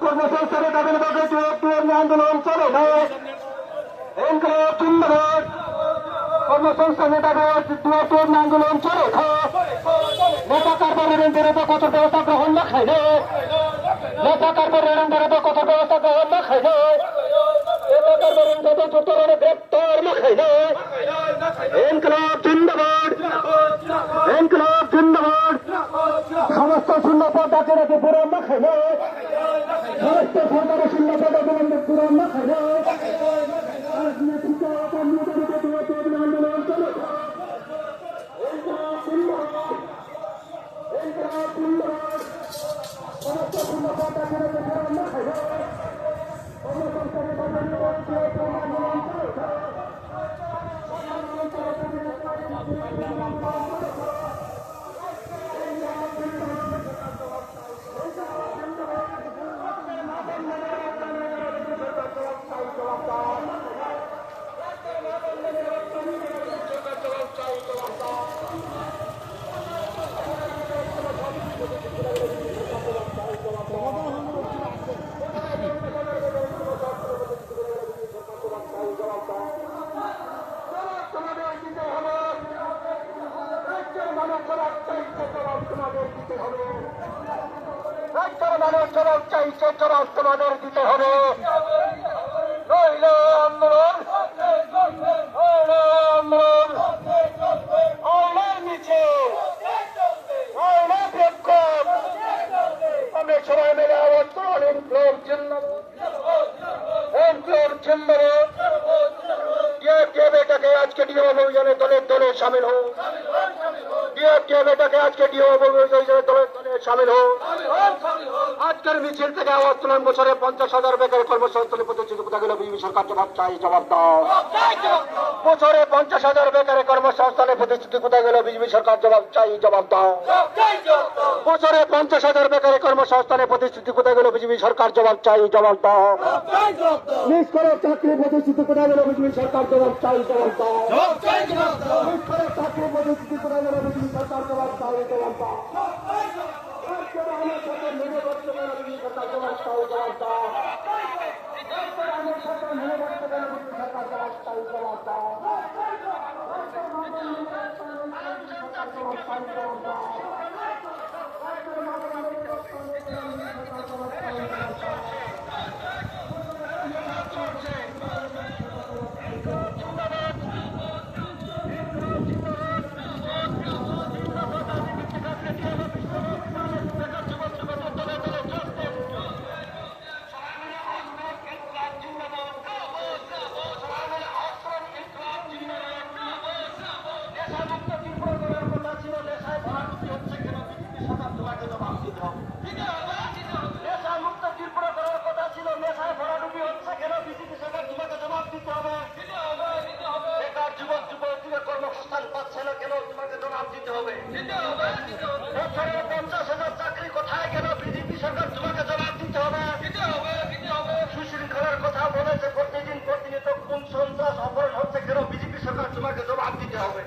কর্মসংস্থানে তাদের আন্দোলন চলে না ইনকলাব সুন্দর কর্মসংস্থান নেতাদের আন্দোলন চলে না নেতা কারবারের এন্ডারে তো কত ব্যবস্থা গ্রহণ না খাইলে নেতা কারবারের এন্ডারে কত ব্যবস্থা গ্রহণ না খাইলে নেতা কারবারের এন্ডারে তো গ্রেপ্তার সমস্ত শূন্য পদ আছে নাকি পুরান না খাইলে সমস্ত সরকারের শূন্য পদ আছে পুরান না খাইলে কর্মচারীকে তুলে মানুষ জবাব চাইছে, জবাব তোমাদের দিতে হবে। নইলে আন্দোলন আন্দোলন। নইলে মিছিল নইলে বিক্ষোভ। আমরা সবাই মিলে আওয়াজ করুন ইনক্লোব জিন্দাবাদ। ডিএফকে বেটাকে আজকে ডিও অভিযানে দলের দলে সামিল হোক। আজকে ডিও সামিল হোক। আজকের মিছিল থেকে আওয়াজ তুলেন বছরে পঞ্চাশ হাজার বেকার কর্মসংস্থানের প্রতিশ্রুতি বিজেপি সরকার জবাব চাই জবাব দাও। বছরে পঞ্চাশ হাজার বেকার কর্মসংস্থানের প্রতিশ্রুতি কোথা গেল বিজেপি সরকার জবাব চাই জবাব দাও। বছরে পঞ্চাশ হাজার বেকার কর্মসংস্থানের প্রতিশ্রুতি কোথায় গেল বিজেপি সরকার জবাব চাই জবাব দাও। প্রতিশ্রুতি কোথায় গেল বিজেপি সরকার জবাব চাই জবাব দাও। প্রতিশ্রুতি কোথায় গেল বিজেপি সরকার জবাব চাই জবাব দাও আজকের আমার সাথে মিলে বসতে গেল বিজেপি সরকার জবাব চাই জবাব দাও আজকের আমার সাথে মিলে বসতে গেল বিজেপি সরকার জবাব চাই জবাব দাও আজকের আমার সাথে মিলে বসতে গেল বিজেপি সরকার জবাব চাই জবাব দাও নেশামুক্ত ত্রিপুরা করার কথা ছিল নেশায় ভরাডুবি হচ্ছে কেন বিজেপি সরকার তোমাকে জবাব দিতে হবে বেকার যুবক যুবতীরা কর্মসংস্থান পাচ্ছে না কেন তোমাকে জবাব দিতে হবে বছরে পঞ্চাশ হাজার চাকরি কোথায় গেল বিজেপি সরকার তোমাকে জবাব দিতে হবে সুশৃঙ্খলার কথা বলেছে প্রতিদিন প্রতিনিয়ত কোন সন্ত্রাস অপহরণ হচ্ছে কেন বিজেপি সরকার তোমাকে জবাব দিতে হবে